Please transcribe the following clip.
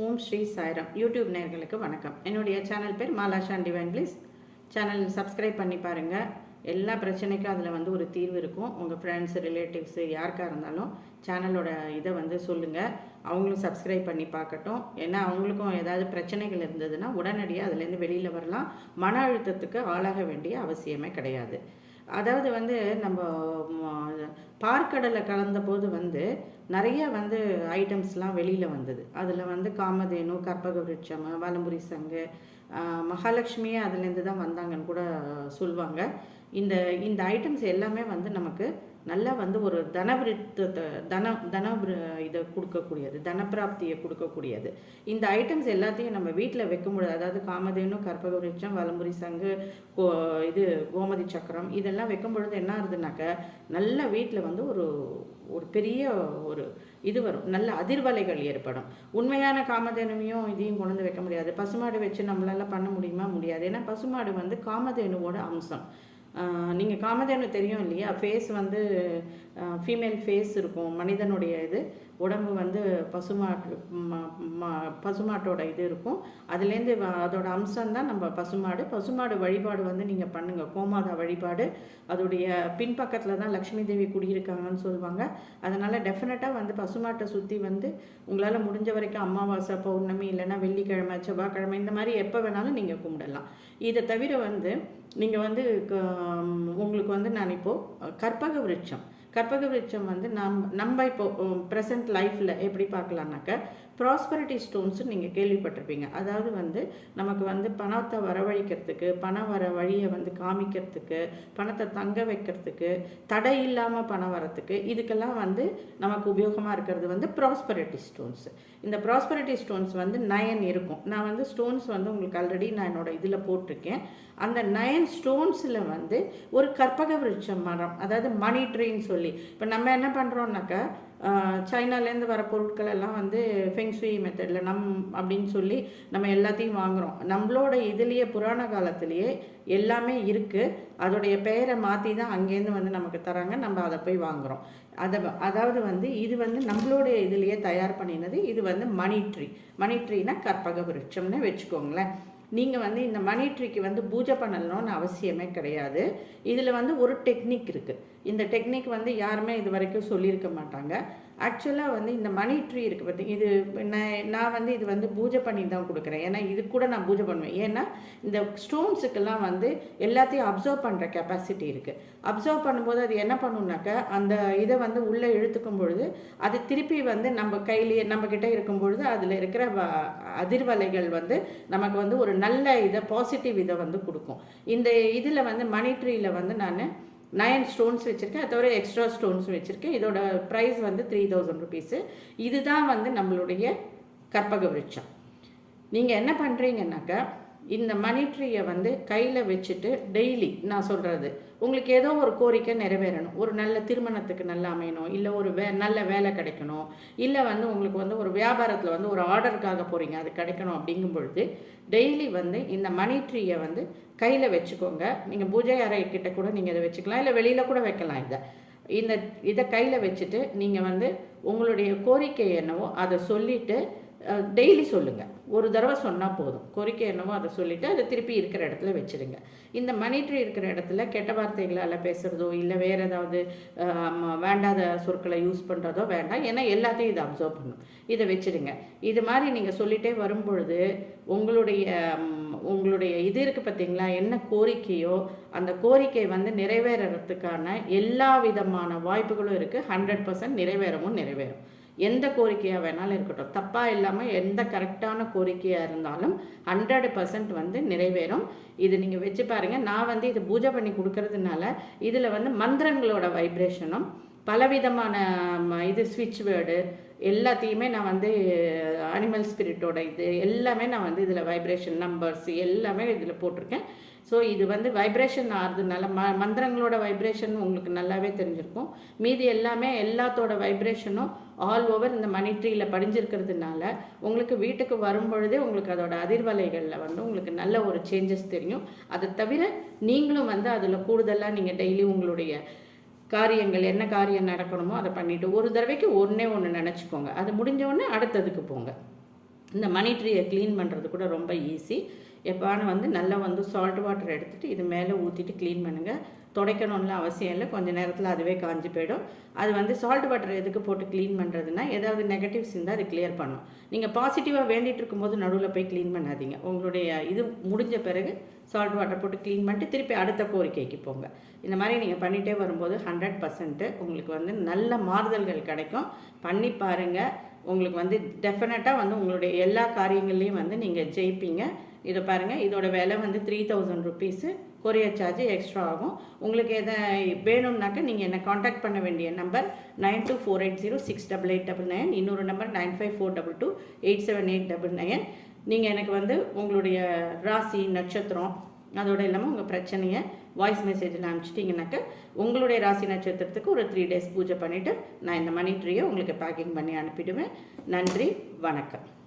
ஓம் Sri Sairam. YouTube நேர்களுக்கு வணக்கம். என்னுடைய சேனல் பேர் Malashan divine please. Channel subscribe பண்ணி பாருங்கள் எல்லா பிரச்சனைக்கும் அதில் வந்து ஒரு தீர்வு இருக்கும். உங்கள் ஃப்ரெண்ட்ஸ் ரிலேட்டிவ்ஸு யாருக்காக இருந்தாலும் சேனலோட இதை வந்து சொல்லுங்கள் அவங்களும் சப்ஸ்கிரைப் பண்ணி பார்க்கட்டும். ஏன்னா அவங்களுக்கும் ஏதாவது பிரச்சனைகள் இருந்ததுன்னா உடனடியாக அதுலேருந்து வெளியில் வரலாம். மன அழுத்தத்துக்கு ஆளாக வேண்டிய அவசியமே கிடையாது. அதாவது வந்து நம்ம பார்க்கடலை கலந்த போது வந்து நிறைய வந்து ஐட்டம்ஸ்லாம் வெளியில் வந்தது. அதில் வந்து காமதேனு கற்பக விருட்சம் வலம்புரி சங்கு மகாலட்சுமியே அதுலேருந்து தான் வந்தாங்கன்னு கூட சொல்லுவாங்க இந்த இந்த ஐட்டம்ஸ் எல்லாமே வந்து நமக்கு நல்லா வந்து ஒரு தனவிருத்தத்தை தன தன இதை கொடுக்கக்கூடியது தனப்பிராப்தியை கொடுக்கக்கூடியது. இந்த ஐட்டம்ஸ் எல்லாத்தையும் நம்ம வீட்டில் வைக்கும்பொழுது அதாவது காமதேனு கற்பக விருட்சம் வலம்புரி சங்கு கோ இது கோமதி சக்கரம் இதெல்லாம் வைக்கும் பொழுது என்ன ஆகுதுனாக்க நல்ல வீட்டில் வந்து ஒரு ஒரு பெரிய ஒரு இது வரும். நல்ல அதிர்வலைகள் ஏற்படும். உண்மையான காமதேனுவையும் இதையும் கொண்டு வந்து வைக்க முடியாது. பசுமாடு வச்சு நம்மளால பண்ண முடியுமா? முடியாது. ஏன்னா பசுமாடு வந்து காமதேனுவோட அம்சம். நீங்கள் காமதேனு தெரியும் இல்லையா? ஃபேஸ் வந்து ஃபீமேல் ஃபேஸ் இருக்கும் மனிதனுடைய இது. உடம்பு வந்து பசுமாட்டு பசுமாட்டோட இது இருக்கும். அதுலேருந்து வ- அதோட அம்சம்தான் நம்ம பசுமாடு. பசுமாடு வழிபாடு வந்து நீங்கள் பண்ணுங்கள் கோமாதா வழிபாடு. அதோடைய பின்பக்கத்தில் தான் லக்ஷ்மி தேவி குடியிருக்காங்கன்னு சொல்லுவாங்க. அதனால் டெஃபினட்டாக வந்து பசுமாட்டை சுற்றி வந்து உங்களால் முடிஞ்ச வரைக்கும் அமாவாசை பௌர்ணமி இல்லைன்னா வெள்ளிக்கிழமை செவ்வாய்க்கிழமை இந்த மாதிரி எப்போ வேணாலும் நீங்கள் கும்பிடலாம். இதை தவிர வந்து நீங்கள் வந்து க- உங்களுக்கு வந்து நான் இப்போது கற்பக விருட்சம். கற்பக விருட்சம் வந்து நம் நம்ம இப்போ ப்ரெசன்ட் லைஃப்பில் எப்படி பார்க்கலான்னாக்க ப்ராஸ்பரிட்டி ஸ்டோன்ஸும் நீங்கள் கேள்விப்பட்டிருப்பீங்க. அதாவது வந்து நமக்கு வந்து பணத்தை வரவழைக்கிறதுக்கு பணம் வர வழியை வந்து காமிக்கிறதுக்கு பணத்தை தங்க வைக்கிறதுக்கு தடை இல்லாமல் பணம் வரத்துக்கு இதுக்கெல்லாம் வந்து நமக்கு உபயோகமாக இருக்கிறது வந்து ப்ராஸ்பரிட்டி ஸ்டோன்ஸ். இந்த ப்ராஸ்பரிட்டி ஸ்டோன்ஸ் வந்து நயன் இருக்கும். நான் வந்து ஸ்டோன்ஸ் வந்து உங்களுக்கு ஆல்ரெடி நான் என்னோடய இதில் போட்டிருக்கேன். அந்த நயன் ஸ்டோன்ஸில் வந்து ஒரு கற்பக விருட்சம் மரம் அதாவது மணி ட்ரீன்னு சொல்லி இப்போ நம்ம என்ன பண்ணுறோம்னாக்கா சைனாலேருந்து வர பொருட்கள் எல்லாம் வந்து ஃபெங்ஸ்வி மெத்தடில் நம் அப்படின்னு சொல்லி நம்ம எல்லாத்தையும் வாங்குகிறோம் நம்மளோட இதுலேயே புராண காலத்திலேயே எல்லாமே இருக்குது அதோடைய பெயரை மாற்றி தான் அங்கேருந்து வந்து நமக்கு தராங்க. நம்ம அதை போய் வாங்குகிறோம் அதை அதாவது வந்து இது வந்து நம்மளுடைய இதுலேயே தயார் பண்ணினது இது வந்து மணி ட்ரீ. மணி ட்ரீனா கற்பக விருட்சம்னு வச்சுக்கோங்களேன். நீங்கள் வந்து இந்த மணி ட்ரீக்கு வந்து பூஜை பண்ணணும்னு அவசியமே கிடையாது. இதில் வந்து ஒரு டெக்னிக் இருக்குது இந்த டெக்னிக் வந்து யாருமே இது வரைக்கும் சொல்லியிருக்க மாட்டாங்க. ஆக்சுவலாக வந்து இந்த மணி ட்ரீ இருக்குது பார்த்தீங்க இது நான் நான் வந்து இது வந்து பூஜை பண்ணி தான் கொடுக்குறேன். ஏன்னா இது கூட நான் பூஜை பண்ணுவேன். ஏன்னா இந்த ஸ்டோன்ஸுக்கெல்லாம் வந்து எல்லாத்தையும் அப்சர்வ் பண்ணுற கெப்பாசிட்டி இருக்குது அப்சர்வ் பண்ணும்போது அது என்ன பண்ணுனாக்கா அந்த இதை வந்து உள்ளே இழுத்துக்கும் பொழுது அது திருப்பி வந்து நம்ம கையிலேயே நம்ம கிட்டே இருக்கும் பொழுது அதில் இருக்கிற வ- அதிர்வலைகள் வந்து நமக்கு வந்து ஒரு நல்ல இதை பாசிட்டிவ் இதை வந்து கொடுக்கும். இந்த இதில் வந்து மணி ட்ரீயில் வந்து நான் நயன் ஸ்டோன்ஸ் வச்சுருக்கேன். அது தவிர எக்ஸ்ட்ரா ஸ்டோன்ஸ் வச்சுருக்கேன். இதோட ப்ரைஸ் வந்து த்ரீ தௌசண்ட் ருபீஸு இதுதான் வந்து நம்மளுடைய கற்பக விருட்சம். நீங்கள் என்ன பண்ணுறீங்கன்னாக்கா இந்த மணி ட்ரீயை வந்து கையில் வச்சுட்டு டெய்லி நான் சொல்கிறது உங்களுக்கு ஏதோ ஒரு கோரிக்கை நிறைவேறணும். ஒரு நல்ல திருமணத்துக்கு நல்லா அமையணும். இல்லை ஒரு வே நல்ல வேலை கிடைக்கணும். இல்லை வந்து உங்களுக்கு வந்து ஒரு வியாபாரத்தில் வந்து ஒரு ஆர்டருக்காக போகிறீங்க அது கிடைக்கணும் அப்படிங்கும் பொழுது டெய்லி வந்து இந்த மணி ட்ரீயை வந்து கையில் வச்சுக்கோங்க. நீங்கள் பூஜை அறை கிட்ட கூட நீங்கள் இதை வச்சுக்கலாம். இல்லை வெளியில் கூட வைக்கலாம் இதை. இந்த இதை கையில் வச்சுட்டு நீங்கள் வந்து உங்களுடைய கோரிக்கை என்னவோ அதை சொல்லிவிட்டு டெய்லி சொல்லுங்கள் ஒரு தடவை சொன்னால் போதும். கோரிக்கை என்னவோ அதை சொல்லிவிட்டு அதை திருப்பி இருக்கிற இடத்துல வச்சுருங்க. இந்த மணி இருக்கிற இடத்துல கெட்ட வார்த்தைகளால் பேசுகிறதோ இல்லை வேறு ஏதாவது வேண்டாத சொற்களை யூஸ் பண்ணுறதோ வேண்டாம். ஏன்னா எல்லாத்தையும் இதை அப்சர்வ் பண்ணும். இதை வச்சுருங்க இது மாதிரி நீங்கள் சொல்லிகிட்டே வரும்பொழுது உங்களுடைய உங்களுடைய இது இருக்குது பார்த்தீங்களா என்ன கோரிக்கையோ அந்த கோரிக்கை வந்து நிறைவேறத்துக்கான எல்லா விதமான வாய்ப்புகளும் இருக்குது ஹண்ட்ரட் பர்சன்ட் நிறைவேறவும் நிறைவேறும். எந்த கோரிக்கையாக வேணாலும் இருக்கட்டும். தப்பாக இல்லாமல் எந்த கரெக்டான கோரிக்கையாக இருந்தாலும் ஹண்ட்ரட் பர்சன்ட் வந்து நிறைவேறும். இது நீங்கள் வச்சு பாருங்கள் நான் வந்து இது பூஜை பண்ணி கொடுக்கறதுனால இதில் வந்து மந்திரங்களோட வைப்ரேஷனும் பலவிதமான ம, இது ஸ்விட்ச் வேர்டு எல்லாத்தையுமே நான் வந்து அனிமல் ஸ்பிரிட்டோட இது எல்லாமே நான் வந்து இதில் வைப்ரேஷன் நம்பர்ஸ் எல்லாமே இதில் போட்டிருக்கேன். ஸோ இது வந்து வைப்ரேஷன் ஆகிறதுனால ம மந்திரங்களோட வைப்ரேஷன் உங்களுக்கு நல்லாவே தெரிஞ்சிருக்கும். மீதி எல்லாமே எல்லாத்தோட வைப்ரேஷனும் ஆல் ஓவர் இந்த மணி ட்ரீயில் படிஞ்சிருக்கிறதுனால உங்களுக்கு வீட்டுக்கு வரும்பொழுதே உங்களுக்கு அதோட அதிர்வலைகளில் வந்து உங்களுக்கு நல்ல ஒரு சேஞ்சஸ் தெரியும். அதை தவிர நீங்களும் வந்து அதில் கூடுதலாக நீங்கள் டெய்லி உங்களுடைய காரியங்கள் என்ன காரியம் நடக்கணுமோ அதை பண்ணிவிட்டு ஒரு தடவைக்கு ஒன்றே ஒன்று நினச்சிக்கோங்க. அது முடிஞ்ச உடனே அடுத்ததுக்கு போங்க. இந்த மணி ட்ரீயை க்ளீன் பண்ணுறது கூட ரொம்ப ஈஸி எப்பான்னு வந்து நல்லா வந்து சால்ட் வாட்டர் எடுத்துகிட்டு இது மேலே ஊற்றிட்டு க்ளீன் பண்ணுங்கள் துடைக்கணும்லாம் அவசியம் இல்லை. கொஞ்சம் நேரத்தில் அதுவே காஞ்சி போயிடும். அது வந்து சால்ட் வாட்டர் எதுக்கு போட்டு க்ளீன் பண்ணுறதுனா ஏதாவது நெகட்டிவ்ஸ் இருந்தால் அது கிளியர் பண்ணும். நீங்கள் பாசிட்டிவாக வேண்டிகிட்டு இருக்கும்போது நடுவில் போய் க்ளீன் பண்ணாதீங்க. உங்களுடைய இது முடிஞ்ச பிறகு சால்ட் வாட்டர் போட்டு க்ளீன் பண்ணிட்டு திருப்பி அடுத்த கோரிக்கைக்கு போங்க. இந்த மாதிரி நீங்கள் பண்ணிகிட்டே வரும்போது ஹண்ட்ரட் பர்சன்ட்டு உங்களுக்கு வந்து நல்ல மாறுதல்கள் கிடைக்கும். பண்ணி பாருங்கள் உங்களுக்கு வந்து டெஃபினட்டாக வந்து உங்களுடைய எல்லா காரியங்கள்லேயும் வந்து நீங்கள் ஜெயிப்பீங்க. இதை பாருங்கள் இதோட விலை வந்து three thousand rupees courier charge extra ஆகும். உங்களுக்கு எதை வேணும்னாக்க நீங்கள் என்னை காண்டாக்ட் பண்ண வேண்டிய number nine two four eight zero six double eight double nine இன்னொரு number nine five four double two eight seven eight double nine நீங்கள் எனக்கு வந்து உங்களுடைய ராசி நட்சத்திரம் அதோடு இல்லாமல் உங்கள் பிரச்சனையை வாய்ஸ் மெசேஜில் அனுப்பிச்சிட்டிங்கனாக்க உங்களுடைய ராசி நட்சத்திரத்துக்கு ஒரு த்ரீ டேஸ் பூஜை பண்ணிவிட்டு நான் இந்த மணி ட்ரீயை உங்களுக்கு பேக்கிங் பண்ணி அனுப்பிடுவேன். நன்றி வணக்கம்.